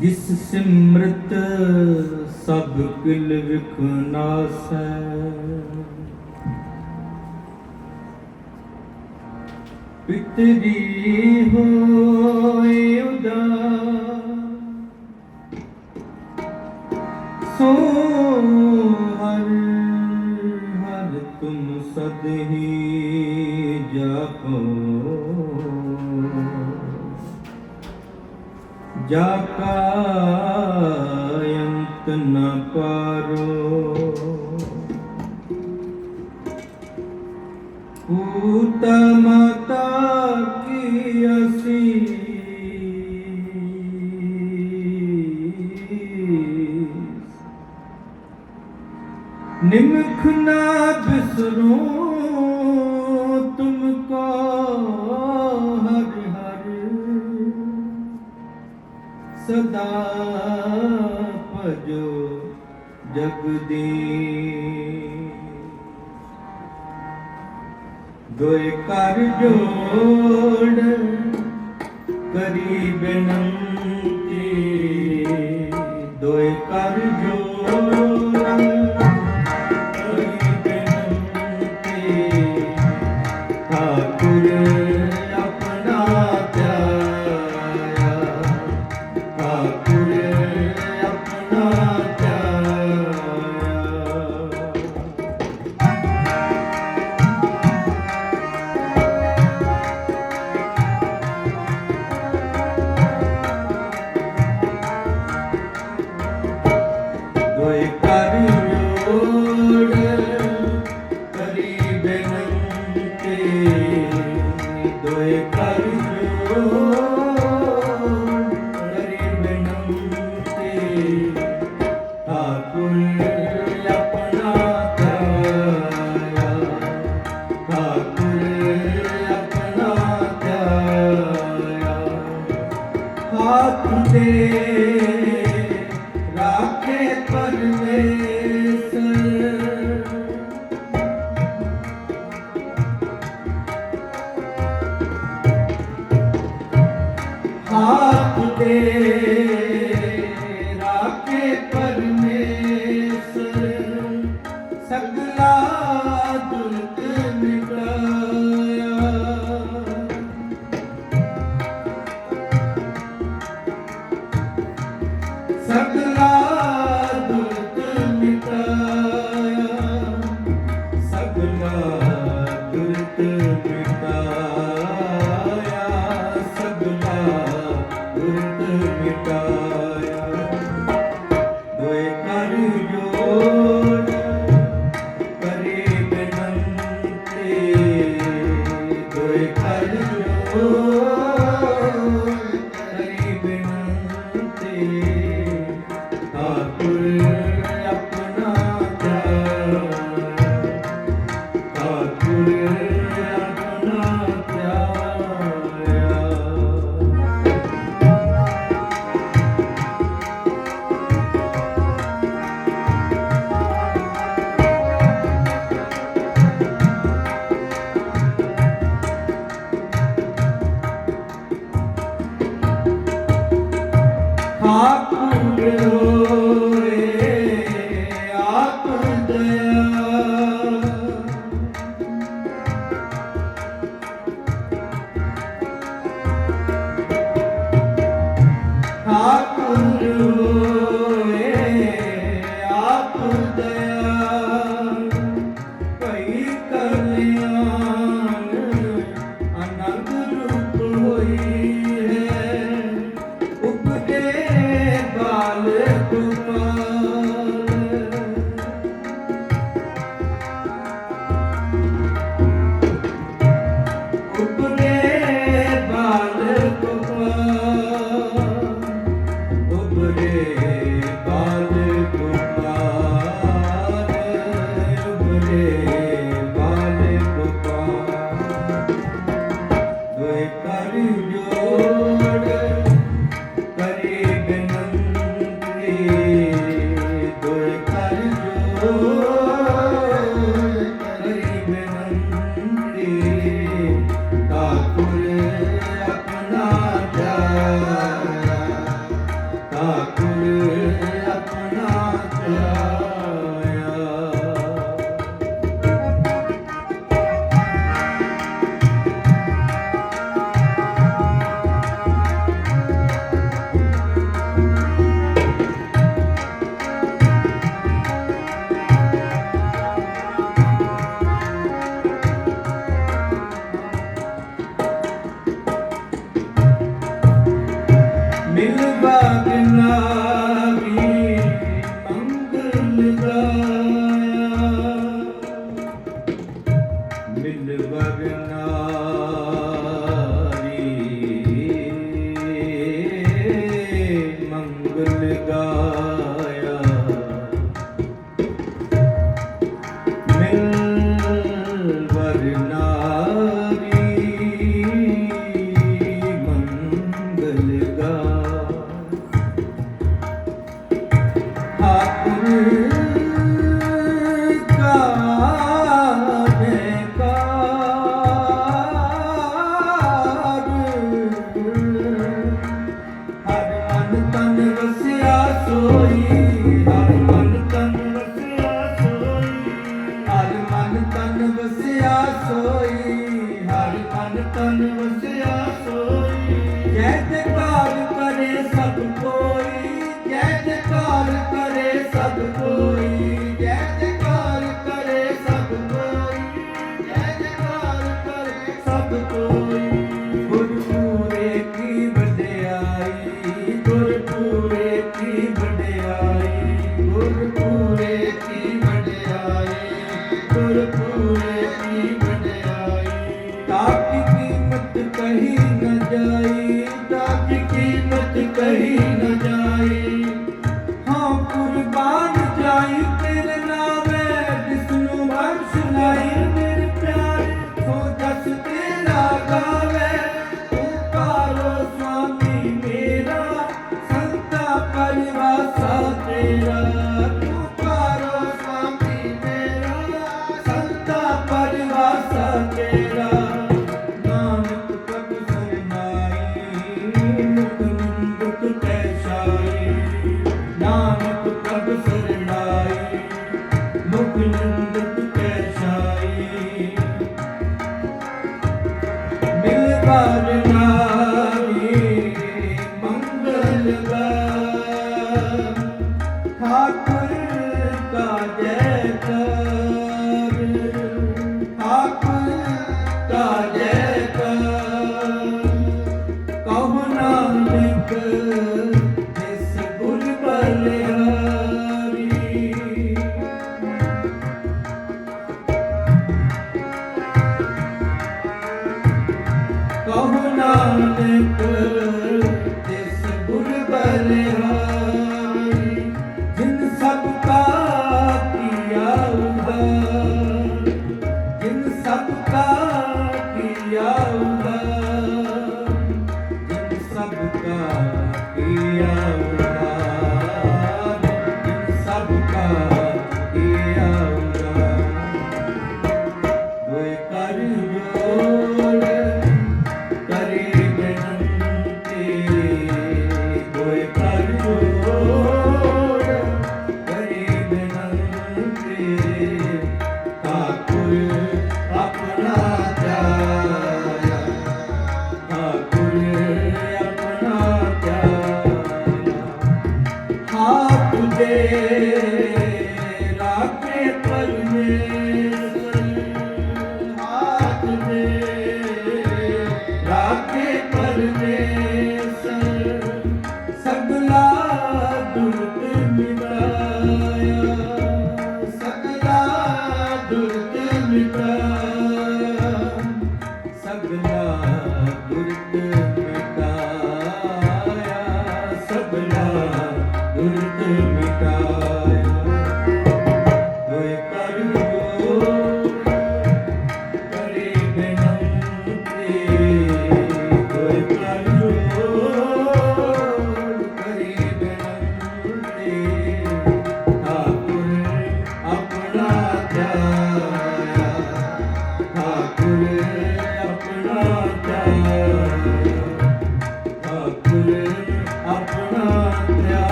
ਜਿਸ ਸਿਮਰਤ ਸਭ ਕਿਲ ਵਿਖ ਨਾਸੈ ਪਿਤਰੀ ਹੋਏ ਉਦਾਰ ਸੋ ਹਰ ਹਰ ਤੁਮ ਸਦਹੀ ਜਾਪੋ। ਜਾ ਪੂਤ ਮਾਤਾ ਕੀ ਅਸੀਸ ਨਿਮਖ ਨਾ ਬਿਸਰੋ ਤੁਮ ਹਰ ਹਰ ਸਦਾ ਭਜੋ ਜਗਦੀ ਦੋਇ ਕਰ ਜੋੜ ਕਰੀ ਬੇਨੰਤੀ। ਦੋਇ ਕਰ ਜੋੜ তোমার ਪਰਿਵਾਸਾ ਤੇਰਾ ਪੁਕਾਰੋ